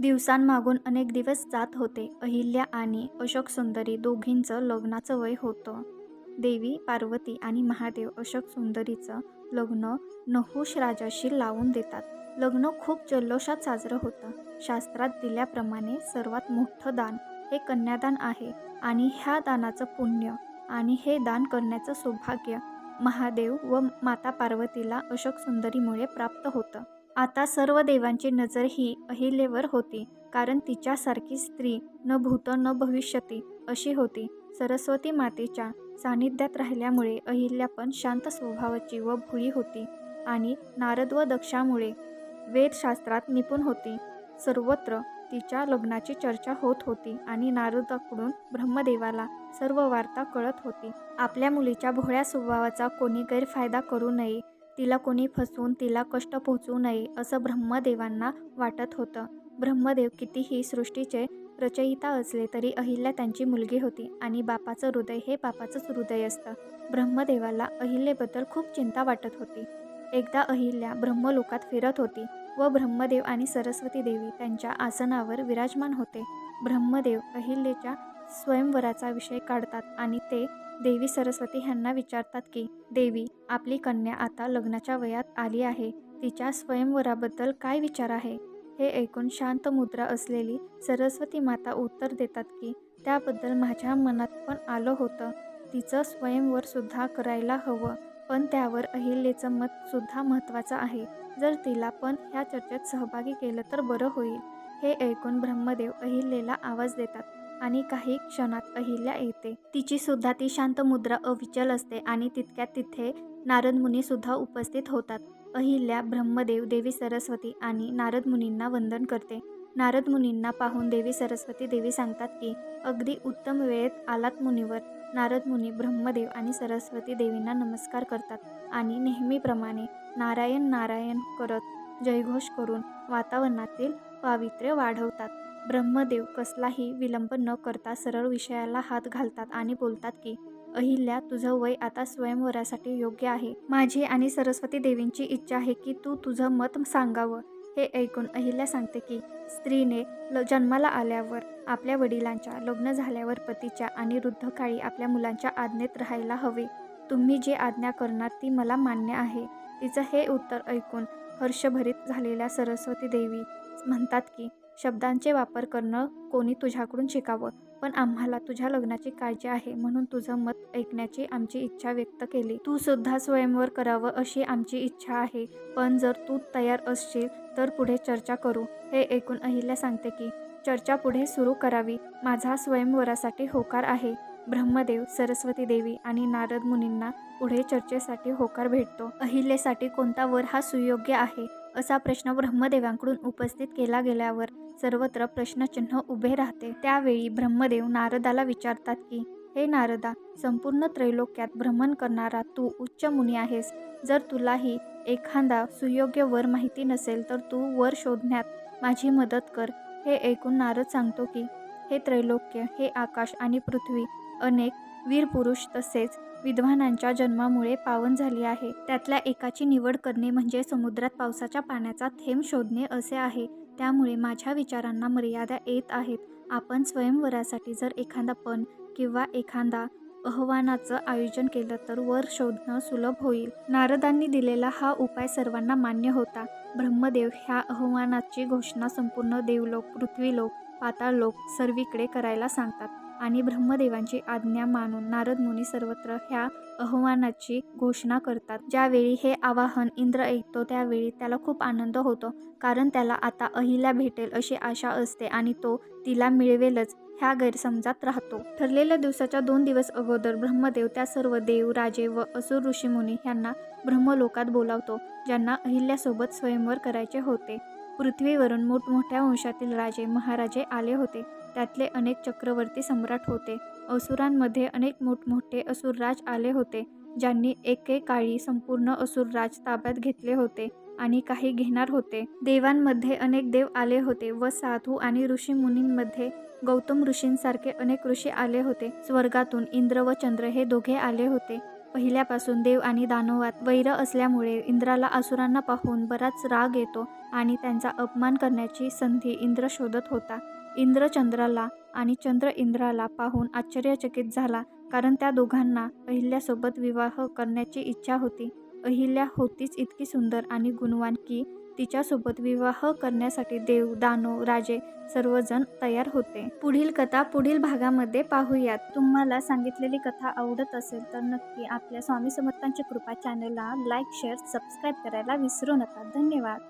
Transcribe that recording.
दिवसांमागून अनेक दिवस जात होते. अहिल्या आणि अशोक सुंदरी दोघींचं लग्नाचं वय होतं. देवी पार्वती आणि महादेव अशोक सुंदरीचं लग्न नहुष राजाशी लावून देतात. लग्न खूप जल्लोषात साजरं होतं. शास्त्रात दिल्याप्रमाणे सर्वात मोठं दान हे कन्यादान आहे आणि ह्या दानाचं पुण्य आणि हे दान करण्याचं सौभाग्य महादेव व माता पार्वतीला अशोक सुंदरीमुळे प्राप्त होतं. आता सर्व देवांची नजर ही अहिलेवर होती कारण तिच्यासारखी स्त्री न भूत न भविष्यती अशी होती. सरस्वती मातेच्या सानिध्यात राहिल्यामुळे अहिल्या पण शांत स्वभावाची व भुई होती आणि नारद व दक्षामुळे वेदशास्त्रात निपुण होती. सर्वत्र तिच्या लग्नाची चर्चा होत होती आणि नारदाकडून ब्रह्मदेवाला सर्व वार्ता कळत होती. आपल्या मुलीच्या भोळ्या स्वभावाचा कोणी गैरफायदा करू नये, तिला कोणी फसवून तिला कष्ट पोहोचवू नये असं ब्रह्मदेवांना वाटत होतं. ब्रह्मदेव कितीही सृष्टीचे रचयिता असले तरी अहिल्या त्यांची मुलगी होती आणि बापाचं हृदय हे बापाचंच हृदय असतं. ब्रह्मदेवाला अहिल्येबद्दल खूप चिंता वाटत होती. एकदा अहिल्या ब्रह्मलोकात फिरत होती व ब्रह्मदेव आणि सरस्वती देवी त्यांच्या आसनावर विराजमान होते. ब्रह्मदेव अहिल्येच्या स्वयंवराचा विषय काढतात आणि ते देवी सरस्वती ह्यांना विचारतात की, देवी आपली कन्या आता लग्नाच्या वयात आली आहे. तिच्या स्वयंवराबद्दल काय विचार आहे? हे ऐकून शांत मुद्रा असलेली सरस्वती माता उत्तर देतात की, त्याबद्दल माझ्या मनात पण आलं होतं. तिचं स्वयंवर सुद्धा करायला हवं पण त्यावर अहिल्येचं मत सुद्धा महत्त्वाचं आहे. जर तिला पण ह्या चर्चेत सहभागी केलं तर बरं होईल. हे ऐकून ब्रह्मदेव अहिल्येला आवाज देतात आणि काही क्षणात अहिल्या येते. तिची सुद्धा ती शांत मुद्रा अविचल असते आणि तितक्यात तिथे नारदमुनी सुद्धा उपस्थित होतात. अहिल्या ब्रह्मदेव, देवी सरस्वती आणि नारदमुनींना वंदन करते. नारदमुनींना पाहून देवी सरस्वती देवी सांगतात की, अगदी उत्तम वेळेत आलात मुनीवर. नारदमुनी ब्रह्मदेव आणि सरस्वती देवींना नमस्कार करतात आणि नेहमीप्रमाणे नारायण नारायण करत जयघोष करून वातावरणातील पावित्र्य वाढवतात. ब्रह्मदेव कसलाही विलंब न करता सरळ विषयाला हात घालतात आणि बोलतात की, अहिल्या तुझं वय आता स्वयंवरासाठी योग्य आहे. माझी आणि सरस्वती देवींची इच्छा आहे की तू तुझं मत सांगावं. हे ऐकून अहिल्या सांगते की, स्त्रीने ल जन्माला आल्यावर, आपल्या वडिलांच्या, लग्न झाल्यावर पतीच्या आणि वृद्धकाळी आपल्या मुलांच्या आज्ञेत राहायला हवे. तुम्ही जी आज्ञा करणार ती मला मान्य आहे. तिचं हे उत्तर ऐकून हर्षभरित झालेल्या सरस्वती देवी म्हणतात की, शब्दांचे वापर करणं कोणी तुझ्याकडून शिकावं. पण आम्हाला तुझ्या लग्नाची काळजी आहे म्हणून तुझं मत ऐकण्याची आमची इच्छा व्यक्त केली. तू सुद्धा स्वयंवर करावं अशी आमची इच्छा आहे. पण जर तू तयार असशील तर पुढे चर्चा करू. हे ऐकून अहिल्या सांगते की, चर्चा पुढे सुरू करावी. माझा स्वयंवरासाठी होकार आहे. ब्रह्मदेव, सरस्वती देवी आणि नारद मुनींना पुढे चर्चेसाठी होकार भेटतो. अहिल्यासाठी कोणता वर हा सुयोग्य आहे? असा प्रश्न ब्रह्मदेवांकडून उपस्थित केला गेल्यावर सर्वत्र प्रश्नचिन्ह उभे राहते. त्यावेळी ब्रह्मदेव नारदाला विचारतात की, हे नारदा, संपूर्ण त्रैलोक्यात भ्रमण करणारा तू उच्च मुनी आहेस. जर तुलाही एखादा सुयोग्य वर माहिती नसेल तर तू वर शोधण्यात माझी मदत कर. हे ऐकून नारद सांगतो की, हे त्रैलोक्य, हे आकाश आणि पृथ्वी अनेक वीरपुरुष तसेच विद्वानांच्या जन्मामुळे पावन झाली आहे. त्यातल्या एकाची निवड करणे म्हणजे समुद्रात पावसाच्या पाण्याचा थेंब शोधणे असे आहे. त्यामुळे माझ्या विचारांना मर्यादा येत आहेत. आपण स्वयंवरासाठी जर एखादा पण किंवा एखादा अहवानाचं आयोजन केलं तर वर शोधणं सुलभ होईल. नारदांनी दिलेला हा उपाय सर्वांना मान्य होता. ब्रह्मदेव ह्या अहवानाची घोषणा संपूर्ण देवलोक, पृथ्वीलोक, पाताळलोक सर्वीकडे करायला सांगतात आणि ब्रह्मदेवांची आज्ञा मानून नारदमुनी सर्वत्र ह्या अहवानाची घोषणा करतात. ज्यावेळी हे आवाहन इंद्र ऐकतो त्यावेळी त्याला खूप आनंद होतो कारण त्याला आता अहिल्या भेटेल अशी आशा असते आणि तो तिला मिळवेलच ह्या गैरसमजात राहतो. ठरलेल्या दिवसाच्या दोन दिवस अगोदर ब्रह्मदेव त्या सर्व देव, राजे व असुर ऋषीमुनी ह्यांना ब्रह्मलोकात बोलावतो ज्यांना अहिल्यासोबत स्वयंवर करायचे होते. पृथ्वीवरून मोठमोठ्या वंशातील राजे, महाराजे आले होते. त्यातले अनेक चक्रवर्ती सम्राट होते. असुरांमध्ये अनेक मोठमोठे असुरराज आले होते ज्यांनी एकेकाळी संपूर्ण असुरराज ताब्यात घेतले होते आणि काही घेणार होते. देवांमध्ये अनेक देव आले होते व साधू आणि ऋषीमुनींमध्ये गौतम ऋषींसारखे अनेक ऋषी आले होते. स्वर्गातून इंद्र व चंद्र हे दोघे आले होते. पहिल्यापासून देव आणि दानवात वैर असल्यामुळे इंद्राला असुरांना पाहून बराच राग येतो आणि त्यांचा अपमान करण्याची संधी इंद्र शोधत होता इंद्र चंद्राला आणि चंद्र इंद्राला पाहून आश्चर्यचकित झाला कारण त्या दोघांना अहिल्यासोबत विवाह करण्याची इच्छा होती. अहिल्या होतीच इतकी सुंदर आणि गुणवान की तिच्यासोबत विवाह करण्यासाठी देव दानव राजे सर्वजण तयार होते. पुढील कथा पुढील भागामध्ये पाहूयात. तुम्हाला सांगितलेली कथा आवडत असेल तर नक्की आपल्या स्वामी समर्थांची कृपा चॅनलला लाईक शेअर सबस्क्राईब करायला विसरू नका. धन्यवाद.